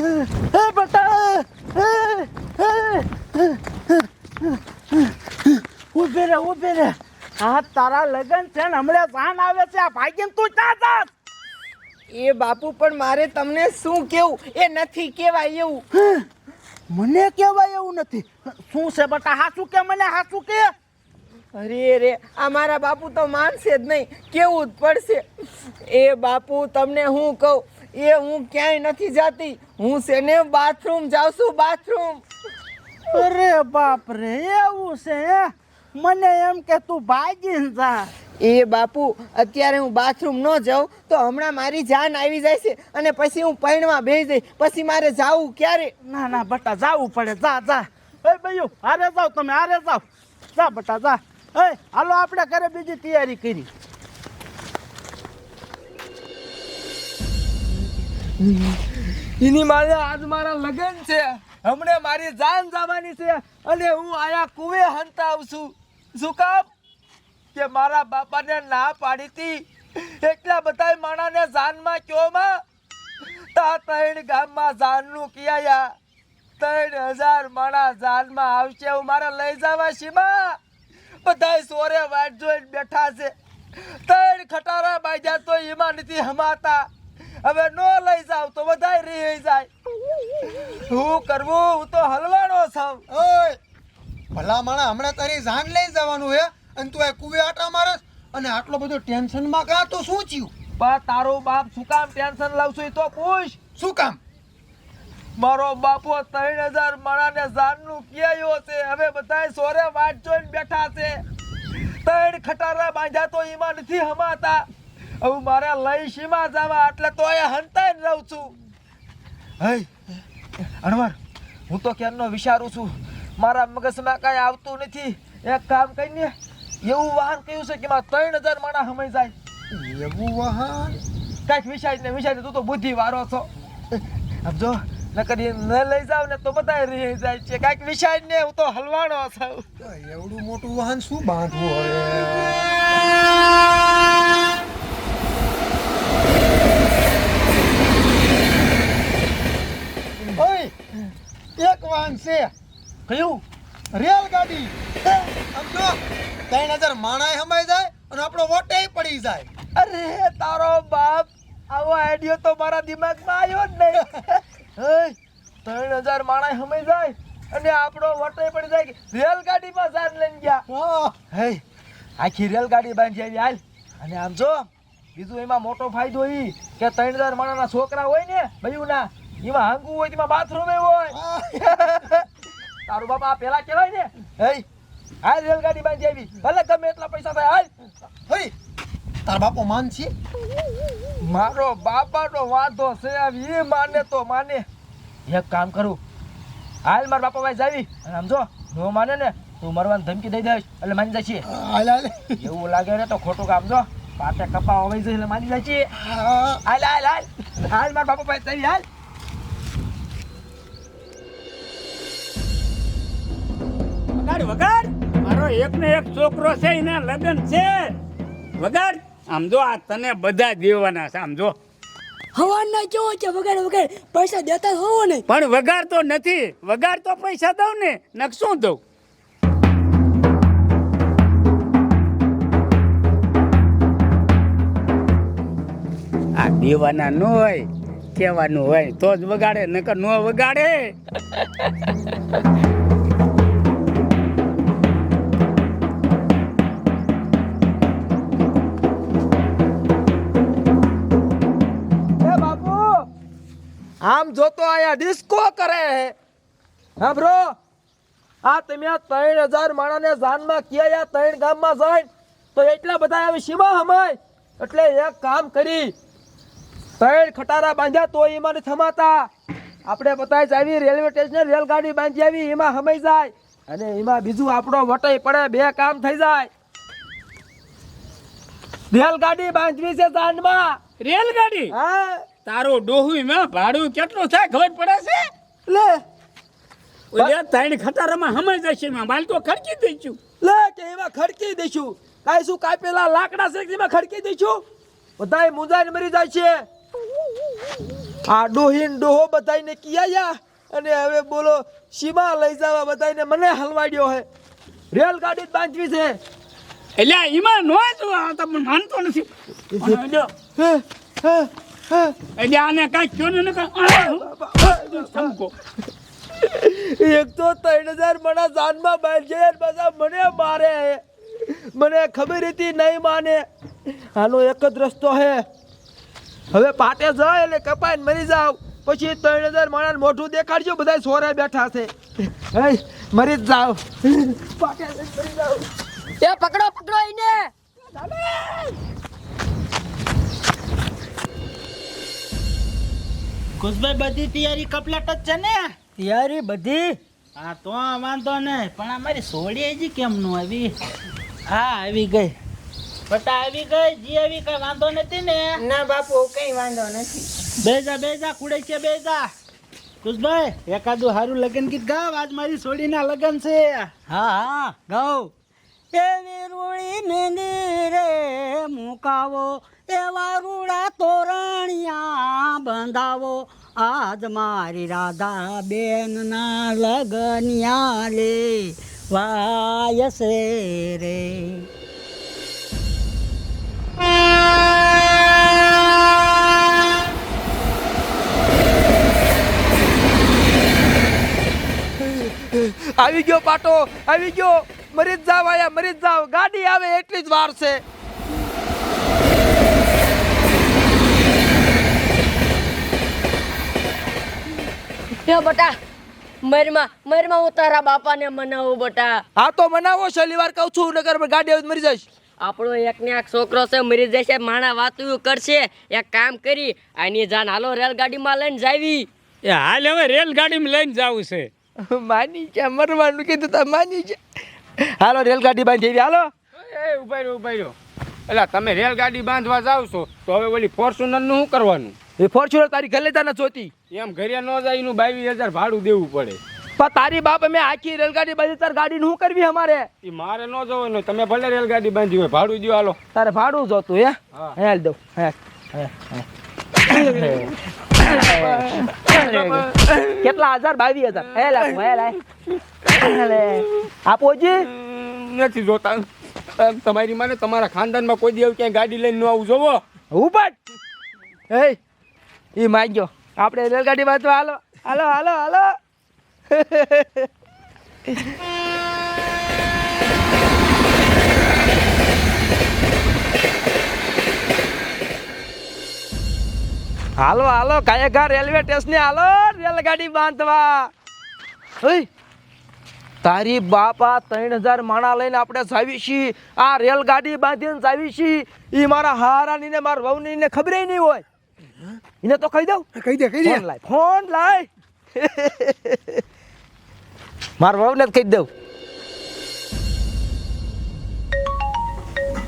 હે બટા ઉભે રે ઊભી રે આ તારા લગન છે ને હમણાં જાન આવે છે. આ ભાગીને તું ક્યાં જાસ એ બાપુ પણ મારે તમને શું કેવું? એ નથી કેવાય એવું. મને કહેવાય એવું નથી. શું છે બટા? હાચું કે મને? હાચું કે? અરે રે આ મારા બાપુ તો માનશે જ નહીં. કેવું જ પડશે. એ બાપુ તમને હું કહું? એ હું ક્યાંય નથી જાતી. હું સેને ને બાથરૂમ જાઉં છું બાથરૂમ અરે બાપ રે એવું છે? મને એમ કે તું ભાગીને જા. એ બાપુ અત્યારે હું બાથરૂમ ન જાઉં તો હમણાં મારી જાન આવી જાય છે અને પછી હું પૈણમાં બેસી જઈ પછી મારે જાવું ક્યારે? ના ના બટા જાવું પડે. જા જા. એ ભાઈઓ હારે જાઓ તમે હારે જાઓ. જા બટા જા. એ હાલો આપણે ઘરે બીજી તૈયારી કરી. એની મારે આજ મારા લગન છે. હમણે મારી જાન જવાની છે અને હું આયા કુવે હંતા આવું છું. શું કામ? કે મારા બાપાને ના પાડી હતી એટલા બધા માણાને જાનમાં કયો માં? તા ત્રણ ગામમાં જાનનું કિયા ત્રણ હજાર માણા જાનમાં આવશે હું મારે લઈ જવા સીમા બધાય સોરે વાટ જોઈને બેઠા છે. ત્રણ ખટારા બાજ્યા તો એમાં નથી હમાતા. હવે નો જાવ તો બધાય રહી જાય. હું કરવું? હું તો હલવાનો છું. ઓય ભલા માણા હમણાં તારી જાન લઈ જવાનું હે? અને તું એ કુવે આટા મારસ અને આટલો બધો ટેન્શનમાં કા તો શું થયું? બા તારો બાપ શું કામ ટેન્શન લાવશું એ તો પૂછ. શું કામ? મારો બાપો ત્રણ હજાર માણાને જાનનું ક્યાંયો છે? હવે બધાય સોરે વાટ જોઈને બેઠા છે. ત્રણ ખટારા બાંધ્યા તો એમાં નથી હમાતા. હવે મારે લઈ સીમા જવા એટલે તો એ હંતાઈ રહું છું. હઈ અણવર હું તો ક્યારનો વિચારું છું મારા મગજમાં કાંઈ આવતું નથી. એક કામ કરીને એવું વાહન કહ્યું છે કે માં ત્રણ હજાર માણા સમય જાય? એવું વાહન? કાંઈક વિચારી ને વિચારી તું તો બુદ્ધિ વારો છો. સમજો જો નકર એ ન લઈ જાવ ને તો બધા રહી જાય છે. કાંઈક વિચારી ને હું તો હલવાણો છું. એવડું મોટું વાહન શું બાંધવું હવે ઓય એક વાહન છે. કયું? રેલગાડી. સમજો? ત્રણ હજાર માણાય સમાય જાય અને આપણો વોટે પડી જાય. અરે તારો બાપ આવો આઈડિયો તો મારા દિમાગમાં આવ્યો જ નહીં. ત્રણ હજાર માણસ સમાઈ જાય અને આપણો વોટે પડી જાય. કે રેલગાડીમાં સાર લઈને ગયા. હા. હે આખી રેલગાડી બાંધી આવી હાલ. અને આમ જો બીજું એમાં મોટો ફાયદો એ કે ત્રણ હજાર માણાના છોકરા હોય ને ભયું ના એમાં હાંગુ હોય તેમાં બાથરૂમ હોય. તારું બાપા પેલા કહેવાય ને? હે? હાલ રેલગાડી બાંધી આવી. ભલે ગમે એટલા પૈસા થાય હાલ. હઈ. તાર બાપો માન છે? મારો બાપાનો વાંધો છે એ માને તો માને. એક કામ કરું. હાલ મારા બાપા ભાઈ જાવી. અને આમ જો નો માને ને તું મરવાની ધમકી દઈ દઈશ એટલે માની જાય છે હાલ હાલ. એવું લાગે ને તો ખોટું કામ જો. પાટે કપા હોય છે એટલે માની જાય છે હા. હાલ હાલ હાલ. હાલ મારા બાપા ભાઈ જાવી હાલ. વગાડ વગાડ. મારો એક ને એક છોકરો છે એના લગ્ન છે. વગાડ. આમ જો આ તને બધા દેવાના છે. આમ જો. હવાના કેવો છે? વગાડ વગાડ. પૈસા દેતા હોવો નહીં પણ વગાડ તો નથી. વગાડ તો પૈસા દઉં ને. નક શું દઉં? આ દેવાના ન હોય કહેવાનું હોય તો જ વગાડે નકર ન વગાડે. આમ જોતો અહીંયા ડિસ્કો કરે હે. હા બ્રો આ તમે આ ત્રણ હજાર માણાને જાનમાં કિયા ત્રણ ગામમાં જાય? તો એટલા બધા આવી સીમા હમાય. એટલે એક કામ કરી. ત્રણ ખટારા બાંધ્યા તો એમાં થમાતા આપણે બધા જ આવી રેલવે સ્ટેશન રેલગાડી બાંધી આવી એમાં હમાઈ જાય. અને એમાં બીજું આપણો વટાઈ પડે બે કામ થઈ જાય. રેલગાડી બાંધવી છે જાનમાં. રેલગાડી? હા. તારું ડોહું માં ભાડું કેટલું થાય ખબર પડે છે? લે. ઓલે ત્રણ ખટારામાં હમાઈ જશે માં માલ તો ખડકી દઈશું. લે કે એમાં ખડકી દઈશું. કાંઈ શું કાપેલા લાકડા છે એમાં ખડકી દઈશું? બધાય મુંજાઈને મરી જાય છે. આ ડોહીન ડોહો બધાઈને કિયા અને હવે બોલો સીમા લઈ જવા બધાયને મને હલવાડ્યો હે. રેલગાડી જ બાંધવી છે. એટલે એમાં નો જો આ તો મને માનતો નથી. હે, હે. એટલે આને કાંઈ કયો ને સમકો એક તો ત્રણ હજાર મણા જાનમાં બાંધે છે બધા મને મારે. હે મને ખબર હતી નહીં માને. આનો એક જ રસ્તો હે. હવે પાટે જાય એટલે કપાઈને મરી જાવ. પછી ત્રણ હજાર માણસ મોઢું દેખાડજો બધા સોરા બેઠા છે. હે મરી જ જાવ. પાટે મરી જાવ. એ પકડો પકડો એને. કુશભાઈ બધી તૈયારી કપલેટ જ છે ને? તૈયારી બધી? હા તો વાંધો નહીં. પણ અમારી સોડી હજી કેમ નું આવી? હા આવી ગઈ. બટા આવી ગઈ? જી આવી કઈ વાંધો નથી ને? ના બાપુ કઈ વાંધો નથી. બેજા બેજા કુડે છે બેજા. કુશભાઈ એકાદું સારું લગન ગીત ગાવ. આજ મારી સોડીના લગન છે. હા હા ગાઓ એવી રૂળી રે મુકાવો, એવા રૂડા તોરણિયા બંધાવો. આજ મારી રાધા બેન ના લગનિયા લે વાયસે રે. આવી ગયો પાટો, આવી ગયો. મરી જ જાવ આયા મરી જ જાવ. ગાડી આવે એટલી જ વાર છે. યો બટા મરમાં મરમાં હું તારા બાપાને મનાવું બટા. હા તો મનાવો શનિવાર કહું છું નગર પર ગાડી આવે મરી જઈશ. આપણો એક ને એક છોકરો છે મરી જશે માણા વાતું કરશે. એક કામ કરી આની જાન હાલો રેલગાડીમાં લઈને જાવી. એ હાલ હવે રેલગાડીમાં લઈને જવું છે. માની છે મરવાનું કીધું તા માની છે હાલો રેલગાડી બાંધી એવી હાલો. એ ઊભા રહ્યો ઊભા રહ્યો એટલે તમે રેલગાડી બાંધવા જાવ છો તો હવે ઓલી ફોર્ચ્યુનરનું શું કરવાનું? એ ફોર્ચ્યુનર તારી ઘરે તાને જોતી એમ ઘરે ન જાય એનું બાવીસ હજાર ભાડું દેવું પડે. પણ તારી બાપ અમે આખી રેલગાડી બાંધી તાર ગાડી શું કરવી અમારે? એ મારે ન જવાનું તમે ભલે રેલગાડી બાંધી હોય ભાડું દો હાલો. તારે ભાડું જોતું હે? હા. હાલ દઉં. હે હે, હે. કેટલા હજાર બાવીસ હજાર હે લાખ હે લાય લે આપો નથી જોતા તમારી માને તમારા ખાનદાનમાં કોઈ દેવ ક્યાંય ગાડી લઈને આવું જોવો ઉપટ હે એ માગ્યો આપણે રેલગાડી બાંધવા હાલો હાલો હાલો હાલો હાલો હાલો કાયગા રેલવે સ્ટેશને હાલો રેલગાડી બાંધવા. તારી બાપા ત્રણ હજાર માણા લઈને આપણે જાવી છીએ આ રેલગાડી બાંધીને જાવી છીએ એ મારા હારાની ને મારા વહુની ને ખબર નહીં હોય. એને તો કહી દઉં. કહી દે કહી દે. લાય ફોન લાય. મારા વહુને જ કહી દઉં.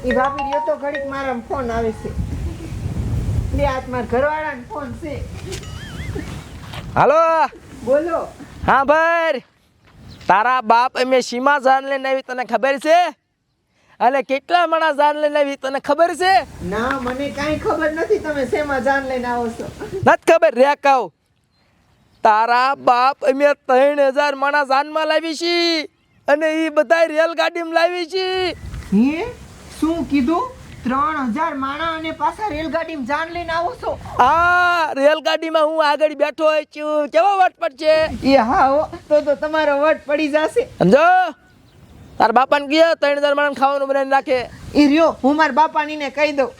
એ ભાભી રહ્યો તો ઘડીક મારા ફોન આવે છે. બે હાથ મારા ઘરવાળાનો ફોન છે. હાલો? બોલો. હા ભાઈ. તારા બાપ અમે સીમા જાન લઈને આવી તને ખબર છે? અને કેટલા માણસ જાન લઈને આવી તને ખબર છે? ના મને કાંઈ ખબર નથી તમે શેમાં જાન લઈને આવો છો. નથી ખબર રે કહું તારા બાપ અમે ત્રણ હજાર માણસ જાનમાં લાવી છી. અને એ બધા રેલગાડીમાં લાવી છી. હે? શું કીધું? ત્રણ હજાર માણા અને પાછા રેલગાડીમાં જાન લઈને આવો છો. આ રેલગાડીમાં હું આગળ બેઠો હોય છું. કેવો વટ પડશે? એ હા હો તો તો તમારો વટ પડી જશે. સમજો? બાપા બાપાને કહે ત્રણ હજાર માણસ ખાવાનું બનાવીને રાખે. એ રહ્યો હું મારા બાપાનીને કહી દઉં.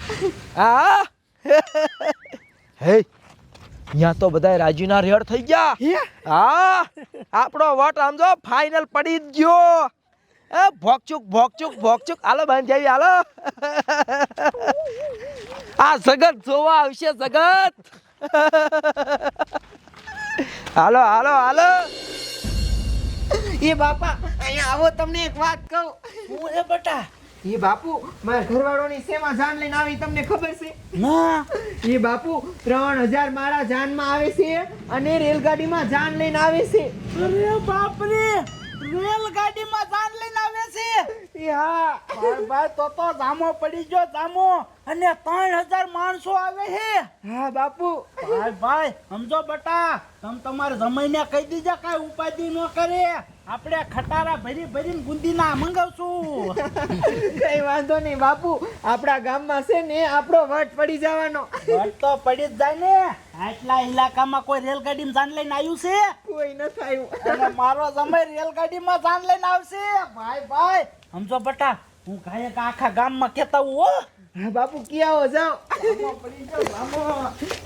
હા? હે અહીંયા તો બધા રાજીના રેડ થઈ ગયા. હા? આપણો વટ આમ જો ફાઇનલ પડી જ ગયો. એ ભોગચુક ભોગચુક ભોગચુક. હાલો બાંધી આવી હાલો. આ જગત જોવા આવશે જગત. હાલો હાલો હાલો. એ બાપા અહીંયા આવો તમને એક વાત કહું. હું એ બટા? એ બાપુ મારા ઘરવાળોની સેવા જાન લઈને આવી તમને ખબર છે? ના. એ બાપુ ત્રણ હજાર મારા જાનમાં આવે છે અને રેલગાડીમાં જાન લઈને આવે છે. અરે બાપ રે રેલગાડીમાં જાન લઈને છે હા ભાઈ તો તો જામો પડી ગયો જામો. અને ત્રણ હજાર માણસો આવે છે હા બાપુ. ભાઈ ભાઈ સમજો બટા તમ તમારે જમાઈને કહી દીજો કાંઈ ઉપાધિ ન કરે. આપણે ખટારા ભરી ભરીને ગુંદીના મંગાવશું. કઈ વાંધો નહીં બાપુ. આપણા ગામમાં છે ને આપણો વટ પડી જવાનો. વટ તો પડી જ જાય ને. આટલા ઇલાકામાં કોઈ રેલગાડીમાં જાન લઈને આવ્યું છે? કોઈ નથી આવ્યું અને મારો સમય રેલગાડીમાં જાન લઈને આવશે. ભાઈ ભાઈ સમજો બટા હું ગાયક આખા ગામમાં કેતા હું. હો બાપુ ક્યાં જાઓ?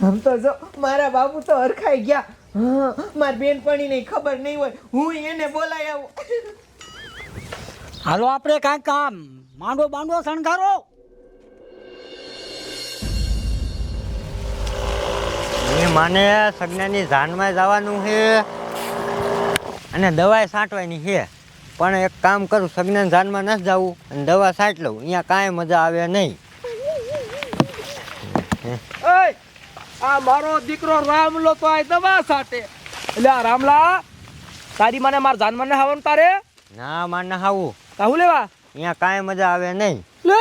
આમ તો જો મારા બાપુ તો હરખાઈ ગયા. મારી બેનપણી ને ખબર નહીં હોય. હું એને બોલાય આવું. હાલો આપણે કાંઈ કામ. માંડો બાંડો શણગારો. એ માને સગનાની જાનમાં જવાનું છે અને દવાઈ છાંટવાની છે પણ એક કામ કરું સગનાની જાનમાં નથી જવું અને દવા છાંટ લઉં. અહીંયા કાંઈ મજા આવે નહીં. આ મારો દીકરો રામલો તો આ દવા સાટે એટલે આ રામલા તારી મને માર જાનમાં ને હાવન તારે? ના માર ના હાવું. કાહું લેવા? અહીંયા કાંઈ મજા આવે નહીં. લે.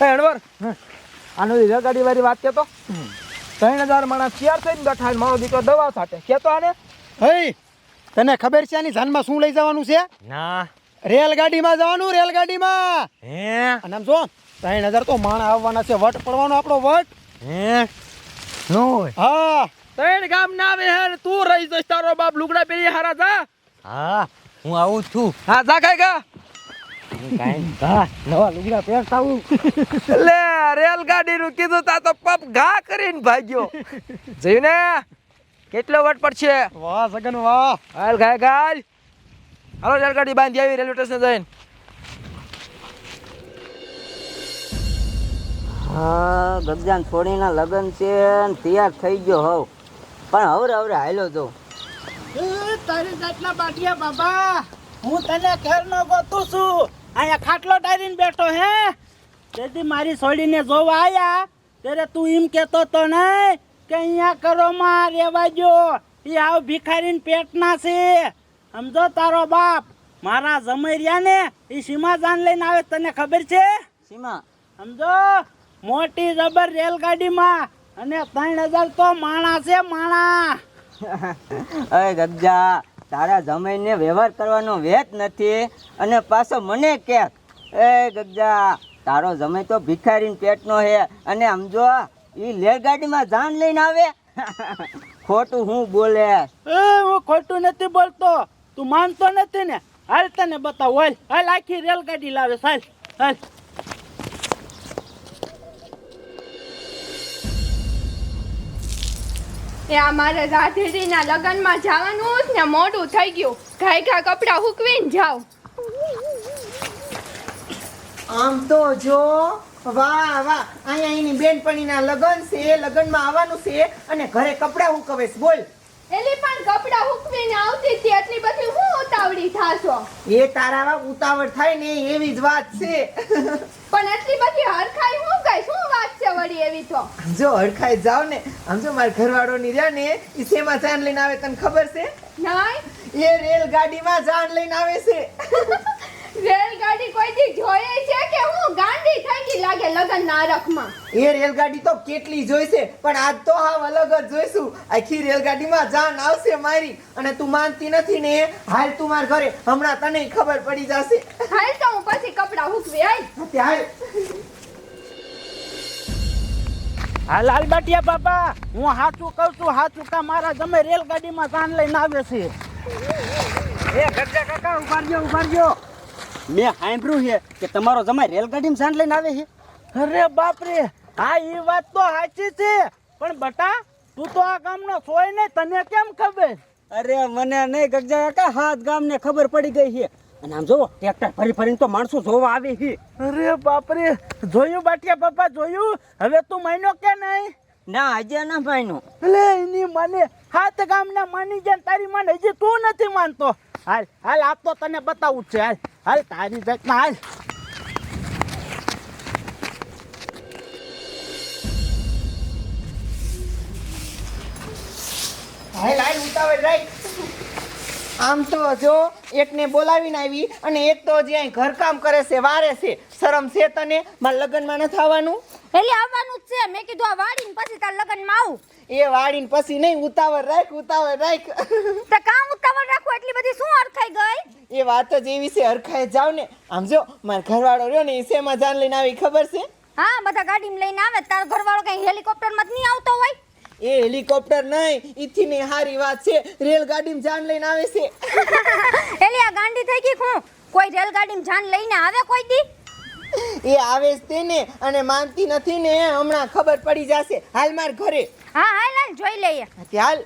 એ અણવર આનો રેલગાડી વાળી વાત કેતો? ત્રણ હજાર માણસ ચાર થઈને બેઠા મારો દીકરો દવા સાટે કેતો આને? હે તને ખબર છે આની જાનમાં શું લઈ જવાનું છે? ના. રેલગાડીમાં જવાનું રેલગાડીમાં. હે? અને આમ જો ત્રણ હજાર તો માણ આવવાના છે. વટ પડવાનો આપણો વટ. હે? નો હા. ત્રણ ગામ ના આવે હે તું રહી જઈશ તારો બાપ લુગડા પહેરી હારા જા. હા હું આવું છું. હા જા કાઈ હું નવા લુગડા પહેરતા હું. લે રેલગાડી નું કીધું તા તો પપ ઘા કરીને ભાગ્યો. જયું ને? કેટલો વટ પડશે? વાહ સગન વાહ. હાલ ગાય ગાલ હાલો રેલગાડી બાંધી આવી રેલવે સ્ટેશન જઈને. હા ગગજાન છોડીના લગ્ન છે ને તૈયાર થઈ ગયો હોવ પણ હવરે હવરે હાલ્યો તો એ તારી જાતના બાટિયા બાબા હું તને ઘરનો ગોતું છું. અહીંયા ખાટલો ડારીને બેઠો હે. તેથી મારી છોડીને જોવા આયા ત્યારે તું એમ કહેતો તો નહીં કે અહીંયા કરોમાં રેવા જો એ આવ ભિખારીને પેટના છે. સમજો તારો બાપ મારા જમૈરિયા ને એ સીમા જાન લઈને આવે તને ખબર છે? સીમા. સમજો? મોટી જબર રેલગાડીમાં અને ત્રણ હજાર તો માણા છે માણા. અરે ગગજા તારા જમાઈને વ્યવહાર કરવાનો વેત નથી અને પાછો મને કે એ ગગજા તારો જમીન તો ભિખારીને પેટનો હે અને સમજો એ રેલગાડીમાં જાન લઈને આવે? ખોટું હું બોલે? એ હું ખોટું નથી બોલતો. તું માનતો નથી ને? હાલ તને બતાવ. હાલ હાલ આખી રેલગાડી લાવે. હાલ હાલ. એ આ મારે રાધેજીના લગ્નમાં જવાનું ને મોડું થઈ ગયું. ઘાય ઘા કપડાં હુકવીને જાવ આમ તો જો વાહ વાહ અહીંયા એની બેનપણીના લગ્ન છે લગ્નમાં આવવાનું છે અને ઘરે કપડાં હું કવેશ બોલ. એલી પણ કપડાં હુકવીને આવતી હતી એટલી બધી હું ઉતાવળી થાશો? એ તારા ઉતાવળ થાય ને એવી જ વાત છે. પણ એટલી બધી હરખાઈ હું એવી તો. જો હડખાઈ જાવ ને આમ જો મારા ઘરવાળો ની રહ્યા ને એ શેમાં જાન લઈને આવે તને ખબર છે? નહીં એ રેલગાડીમાં જાન લઈને આવે છે. રેલગાડી કોઈ દી જોઈએ છે કે હું ગાંડી થઈ ગઈ લાગે લગન ના રખમાં એ રેલગાડી તો કેટલી જોઈશે પણ આજ તો હાવ અલગ જ જોઈશું. આખી રેલગાડીમાં જાન આવશે મારી અને તું માનતી નથી ને હાલ તું માર ઘરે. હમણાં તને ખબર પડી જશે. હાલ તો હું પછી કપડાં હૂકવી આઈ હાલ. હાલ લાલ બાટિયા બાબા હું સાચું કહું છું, હાચું કા મારા ગમે રેલગાડીમાં જાન લઈને આવે છે. એ ગગજા કાકા ઉભારજો ઉભારજો મેં સાંભળ્યું છે કે તમારો જમાઈ રેલગાડીમાં જાન લઈને આવે છે? અરે બાપ રે હા, એ વાત તો સાચી છે. પણ બટા, તું તો આ ગામનો સોય ને તને કેમ ખબર? અરે મને નહીં ગગજા કાકા હાથ ગામને ખબર પડી ગઈ છે. અને આમ જોવો ટ્રેક્ટર ફરી ફરીને તો માણસો જોવા આવે છે. અરે બાપરે જોયું બાટિયા બાપા જોયું? હવે તું માન્યો કે નહીં? ના આજે ના ભાઈનું એટલે એની મને હાથ ગામના માની જાય તારી માને હજી તું નથી માનતો. હાલ હાલ આપ તો તને બતાવું છે હાલ હાલ તારી જાતના હાલ. હાલ હાલ ઉતાવળ રાખ. આમ તો જો એકને બોલાવીને આવી અને એક તો જે અહીં ઘરકામ કરે છે વારે છે શરમ છે તને? મારા લગ્નમાં નથી આવવાનું? એટલે આવવાનું જ છે. મેં કીધું આ વાડીને પછી તાર લગ્નમાં આવું. એ વાડીને પછી નહીં ઉતાવળ રાખ ઉતાવળ રાખ. તો કામ ઉતાવળ રાખો એટલી બધી શું અરખાઈ ગઈ? એ વાત જ એવી છે અરખાઈ જાવ ને. આમ જો મારો ઘરવાળો રહ્યો ને એ શેમાં જાન લઈને આવી ખબર છે? હા બધા ગાડીમાં લઈને આવે. તાર ઘરવાળો કઈ હેલિકોપ્ટરમાં જ નહીં આવતો હોય? એ હેલિકોપ્ટર નહીં ઈથી ની હારી વાત છે રેલગાડીમાં જાન લઈને આવે છે એલી આ ગાંડી થઈ ગઈ હું કોઈ રેલગાડીમાં જાન લઈને આવે કોઈ દી એ આવે જ તેને અને માનતી નથી ને હમણાં ખબર પડી જશે હાલ માર ઘરે હા હાલ હાલ જોઈ લઈએ હાલ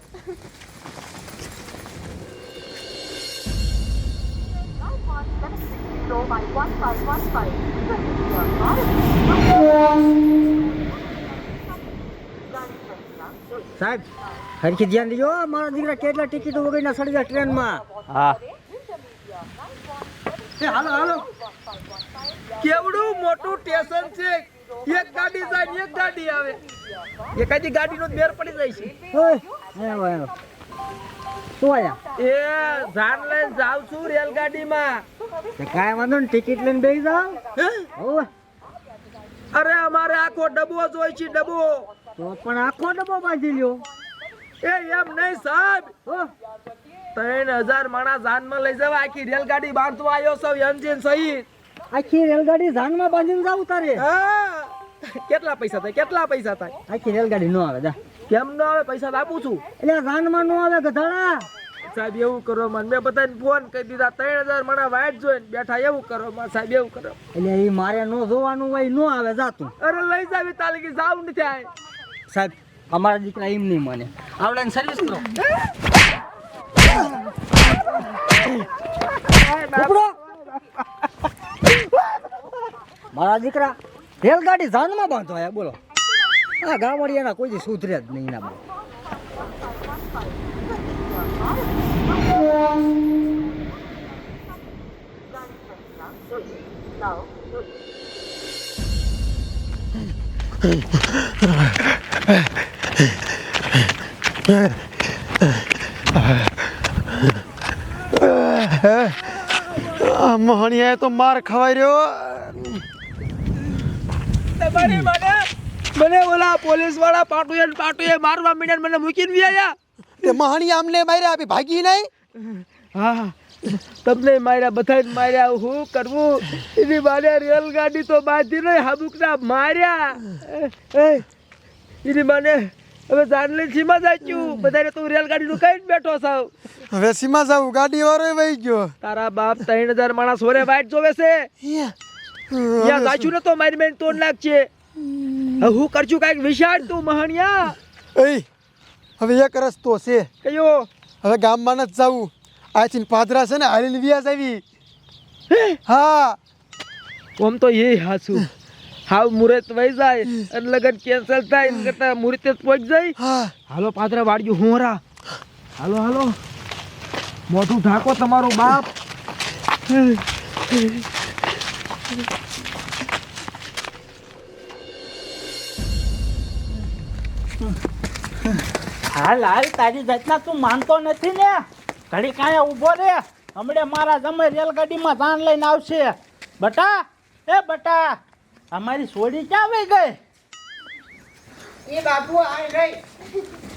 સાહેબ હરખી ધ્યાન દેજો મારા દીકરા કેટલા ટિકિટ વગરના સડી જાય ટ્રેનમાં. હા. હાલો હાલો. કેવડું મોટું સ્ટેશન છે. એક ગાડી જાય એક ગાડી આવે. એકાદી ગાડીનો મેર પડી જાય છે. આવ્યો આવ્યો શું આયા? એ જાન લઈને જાઉં છું રેલગાડીમાં. કાંઈ વાંધો ને ટિકિટ લઈને બેસી જાવ અરે અમારે આખો ડબ્બો જોઈ છે ડબ્બો. તો પણ આખો ડબ્બો બાજી લ્યો. એ એમ નહીં સાહેબ. ત્રણ હજાર માણસ જાનમાં લઈ જવા આખી રેલગાડી બાંધવા આવ્યો સૌ એન્જિન સહિત. આખી રેલગાડી જાનમાં બાંધીને જાવ તારે. કેટલા પૈસા થાય કેટલા પૈસા થાય? આખી રેલગાડી ન આવે જા. કેમ ન આવે? પૈસા તો આપું છું. એટલે જાનમાં ન આવે ગધાડા. સાહેબ એવું કરો મને મેં બધાને ફોન કરી દીધા. ત્રણ હજાર માણા વાઇટ જોઈને બેઠા એવું કરો માં સાહેબ એવું કરો. એટલે એ મારે ન જોવાનું હોય ન આવે જાતું અરે લઈ જાવી તાલગી જાવ નથી આય સાહેબ, અમારા દીકરા એમ નહીં મને. આવડે સર્વિસ કરો. મારા દીકરા, રેલગાડી જાનમાં બાંધો આયા, બોલો. આ ગામડિયાના કોઈ સુધરે જ નહીં ના બહુ. આ મહણિયાએ તો માર ખવાઈ રહ્યો. તમારી મને મને ઓલા પોલીસવાળા પાટુએ પાટુએ મારવા મીડ્યા મને મૂકીને વ્યાયા તે મહાણી આમને માર્યા આપી ભાગી નહીં? હા તમને માર્યા બધાને માર્યા હું કરવું? એની મારે રેલગાડી તો બાંધી નહીં હાબુકના માર્યા. એની માને હવે જાનલી સીમા જાચ્યું બધાને તું રેલગાડીનું કઈ બેઠો સાવ હવે સીમા જાવ ગાડી વાળો વહી ગયો. તારા બાપ ત્રણ હજાર માણસ સોરે વાઈટ જોવે છે. યા. જાચ્યું ને તો મારી બેન તોડ નાખશે હું કરશું કાંઈક વિશાળ તું મહણિયા. એ હવે એક રસ્તો છે. કયો? હવે ગામમાં નથી જવું. આથી પાદરા છે ને હાલીને વ્યાસ આવી. હા. આમ તો એ હાસું. હાવ મુહૂર્ત વહી જાય અને લગન કેન્સલ થાય એમ કરતા મુહૂર્તે જ પહોંચી જાય. હા. હાલો પાદરા વાળ્યું હોરા. હાલો હાલો. મોઢું ઢાકો તમારો બાપ. હાલ હાલ તારી જાતના તું માનતો નથી ને. ઘડી કાંઈ ઊભો રે. હમણે મારા જમે રેલગાડીમાં જાન લઈને આવશે. બટા એ બટા. અમારી સોડી ક્યાં વહી ગઈ? એ બાપુ આ ગઈ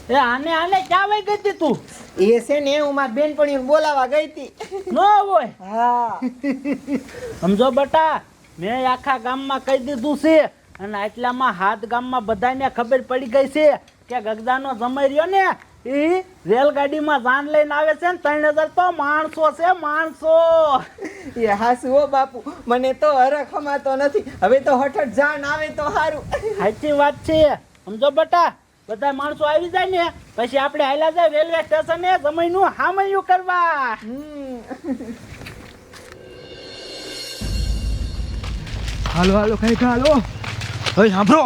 એ આને આને ક્યાં વહી ગઈ તી તું? એ છે ને હું મારી બેનપણી બોલાવા ગઈ હતી. ન હોય? હા. સમજો બટા મેં આખા ગામમાં કહી દીધું છે અને આટલામાં હાથ ગામમાં બધાને ખબર પડી ગઈ છે કે ગગદાનો જમાઈ રહ્યો ને એ રેલગાડીમાં જાન લઈને આવે છે ને ત્રણ હજાર તો માણસો છે માણસો. એ હાસુ હો બાપુ મને તો હરખ હમાતો નથી. હવે તો હઠઠ જાન આવે તો સારું સાચી વાત છે. સમજો બટા બધા માણસો આવી જાય ને પછી આપણે હાલ્યા જાય રેલવે સ્ટેશને સમયનું હામયું કરવા. હાલો હાલો કઈ હાલો. હવે સાંભળો.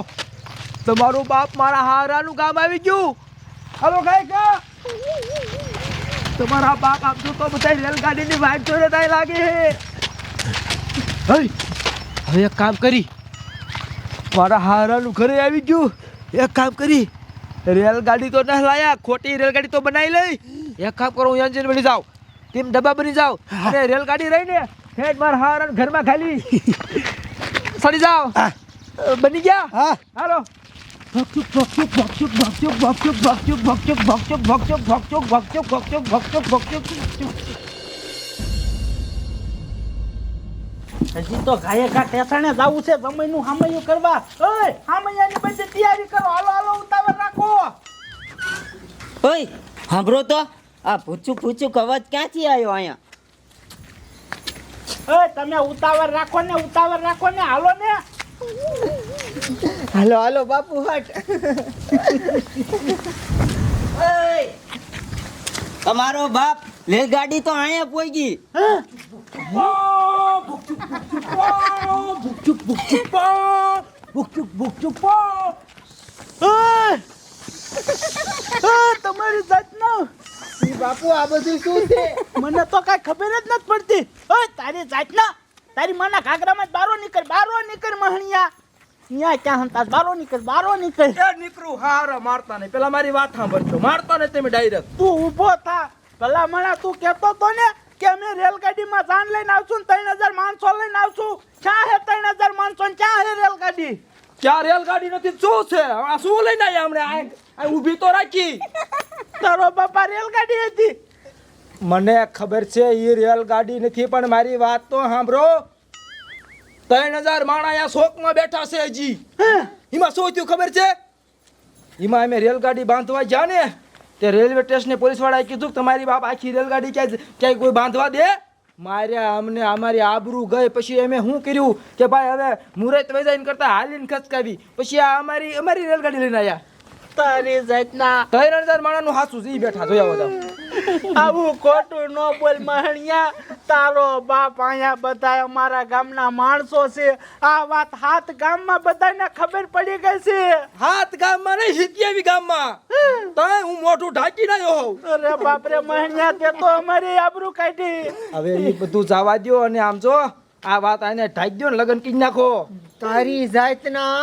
તમારું બાપ મારા હારાનું કામ આવી ગયું. હાલો કઈ કા તમારા બાપ આપજો તો બધા રેલગાડીની વાટ જોઈને તાય લાગે હે. હવે એક કામ કરી. મારા હારાનું ઘરે આવી ગયું. એક કામ કરી. રેલગાડી તો ન લાયા ખોટી રેલગાડી તો બનાવી લઈ. એક કામ કરો હું એન્જિન બની જાઉં. તેમ ડબ્બા બની જાઉં. અને રેલગાડી રહીને હેડ માર હાર અને ઘરમાં ખાલી. સડી જાઓ. બની ગયા? હા. હાલો. હજી તો ગાયકા ઘા ટેસાણે જાવું છે જમઈનું હામૈયું કરવા. ઓય હામૈયાની બધી તૈયારી કરો. હાલો હાલો ઉતાવળ રાખો. ઓય સાંભળો તો. આ ભૂચુક ભૂચું અવાજ ક્યાંથી આવ્યો અહીંયા? ઓય તમે ઉતાવળ રાખો ને ઉતાવળ રાખો ને. હાલો ને. હાલો હાલો બાપુ હટ. તમારો બાપ રેલગાડી તો અહીંયા પહોંચી તમારી જાતનો. બાપુ આ બધું શું છે? મને તો કઈ ખબર જ નથી પડતી. તારી જાતના. તારી માના ઘાઘરામાં જ બારો નીકળ બારો નીકળ મહણિયા. ન્યા ક્યાં હંતા બારો નીકળ બારો નીકળ. એ નીકળું હાર મારતા નહીં. પેલા મારી વાત સાંભળજો. મારતા નહીં તમે ડાયરેક્ટ તું ઊભો થા. ભલા મને તું કહેતો તો ને કે અમે રેલગાડીમાં જાન લઈને આવશું ને ત્રણ હજાર માણસો લઈને આવશું. ક્યાં હે ત્રણ હજાર માણસો ને ક્યાં હે રેલગાડી? ક્યાં રેલગાડી નથી? શું છે? આ શું લઈને આવ્યા હમણે? આ ઊભી તો રાખી. તારો બાપા રેલગાડી હતી. મને ખબર છે એ રેલગાડી નથી પણ મારી વાત તો સાંભળો. ત્રણ હજાર માણા શોકમાં બેઠા છે હજી. એમાં શું થયું ખબર છે? એમાં અમે રેલગાડી બાંધવા ગયા ને તે રેલવે સ્ટેશને પોલીસવાળાએ કીધું કે તમારી બાપ આખી રેલગાડી ક્યાંય ક્યાંય કોઈ બાંધવા દે. માર્યા અમને અમારી આબરૂ ગઈ પછી અમે શું કર્યું? કે ભાઈ હવે મુહૂર્ત વૈજાઈને કરતા હાલીને ખસકાવી. પછી આ અમારી અમારી રેલગાડી લઈને આવ્યા તારી જાતના ત્રણ હજાર માણાનું હાસું ઈ બેઠા જોયા બધા આવું ખોટું ન બોલ મહણિયા. તારો બાપ અહીંયા બધા અમારા ગામના માણસો છે. આ વાત હાથ ગામમાં બધાને ખબર પડી ગઈ છે. હાથ ગામમાં નહીં સિત્યાવી ગામમાં. તય હું મોઢું ઢાંકી ના હોઉં. અરે બાપરે મહણિયા તે તો અમારી આબરૂ કાઢી. હવે એ બધું જવા દ્યો અને આમ જો આ વાત આને ઢાંકી દ્યો ને લગન કી નાખો. તારી જાતના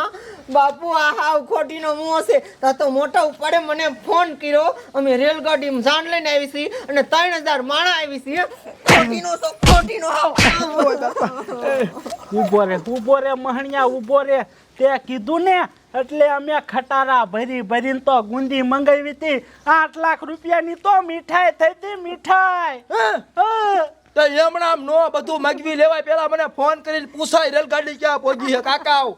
બાપુ આ હાવ ખોટીનો મું હશે. તા તો મોટા ઉપાડે મને ફોન કર્યો. અમે રેલગાડીમાં જાણ લઈને આવી છીએ અને ત્રણ હજાર માણા આવી છીએ ખોટીનો તો ખોટીનો હાવ. ઊભો રે ઊભો રે મહણિયા ઊભો રે. તે કીધું ને એટલે અમે ખટારા ભરી ભરીને તો ગુંદી મંગાવી હતી. આઠ લાખ રૂપિયાની તો મીઠાઈ થઈ હતી મીઠાઈ. હા. તો એમણા નો બધું મગવી લેવાય. પેલા મને ફોન કરીને પૂછાય રેલગાડી ક્યાં પહોંચી છે? કાકાઓ.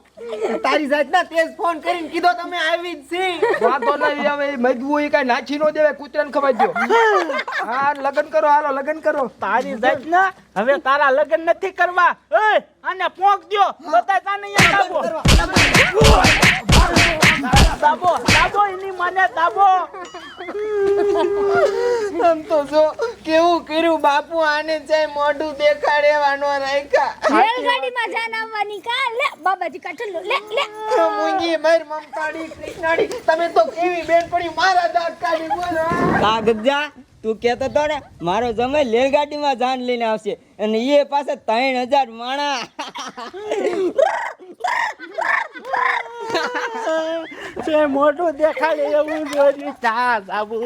તારી જાતના તેજ ફોન કરીને કીધો તમે આવી જ છી. વાતો નહીં હવે મગવું એ કઈ નાખી નો દેવાય કૂતરાને ખબર દો હા લગન કરો હાલો લગન કરો. તારી જાતના? હવે તારા લગ્ન નથી કરવા? એ આને પોંક દો બતાય તાને અહીંયા દાબો રાખ્યા માં જાન આવવાની કા? લે બાબાજી કાઠલો લે લે. મુંગી મર મમતાડી કૃષ્ણાડી. તમે તો કેવી બેન પડી મારા દાંત કાઢી બોલો. આ ગજ્જા તું કહેતો તો ને મારો જમાઈ રેલગાડીમાં જાન લઈને આવશે અને એ પાસે ત્રણ હજાર માણા. તે મોટું દેખાડે એવું જોયું ચા સાબુ